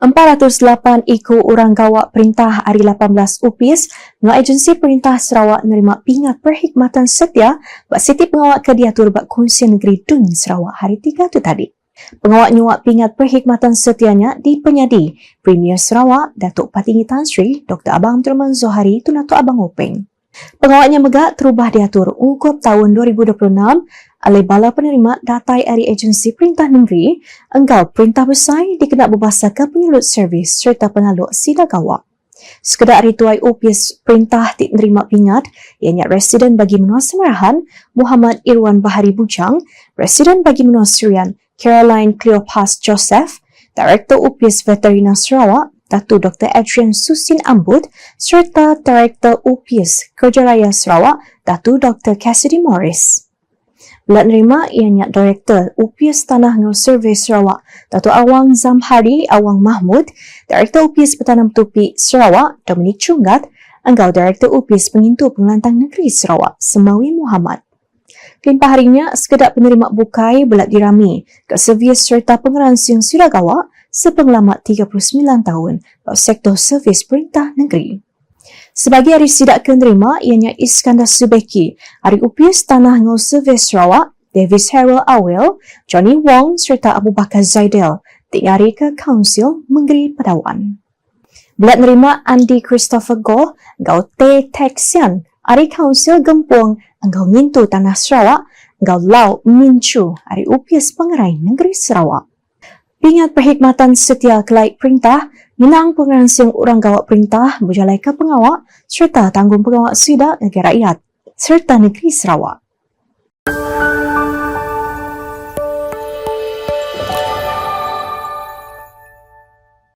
408 ikut orang gawak perintah hari 18 UPIS dengan agensi perintah Sarawak menerima pingat perkhidmatan setia buat Siti Pengawat Kediatur Bak Konsen Negeri Dun Sarawak hari 3 tu tadi. Pengawat nyuak pingat perkhidmatan setianya di penyadi Premier Sarawak Datuk Patinggi Tan Sri Dr. Abang Abdurrahman Zohari Tunato Abang Openg. Pengawatnya megak terubah diatur ungkup tahun 2026 oleh bala penerima datai dari agensi perintah negeri engkau perintah besar dikena berbahasa ke pengelut servis serta pengaluk sida gawak. Sekedar hari tuai UPS perintah menerima pingat ianya residen bagi menua semarahan Muhammad Irwan Bahari Bujang, residen bagi menua Syrian Caroline Cleopas Joseph, Director UPS Veterina Sarawak Datu Dr. Adrian Susin Ambut serta Director UPS Kerja Raya Sarawak Datu Dr. Cassidy Morris. Belat nerima ianya Direktur UPS Tanah Nur Survey Sarawak, Datuk Awang Zamhari Awang Mahmud, Direktur UPS Petanam Tupi Sarawak, Dominic Chungat, Enggau Direktur UPS Pengintu Pengelantang Negeri Sarawak, Semawi Muhammad. Kelimpah harinya, sekedar penerima bukai belat dirami ke servis serta pengeransi yang sudah gawak sepenglamat 39 tahun bagi sektor servis perintah negeri. Sebagai hari sidak kenerima, ianya Iskandar Subeki, hari UPS Tanah Ngau Servis Sarawak, Davis Harold Awel, Johnny Wong serta Abu Bakar Zaidel, tiga ke Kaunsil Menggeri Padawan. Belat nerima Andy Christopher Goh, Gau Te Texian, hari Kaunsil Gempung, Engkau Ngintu Tanah Sarawak, Engkau Lau Minchu, hari UPS Pengerai Negeri Sarawak. Pingat perkhidmatan setia kelai perintah, minang pengeransiang orang gawak perintah berjalan pengawak serta tanggung pengawak sidak negara rakyat serta negeri Sarawak.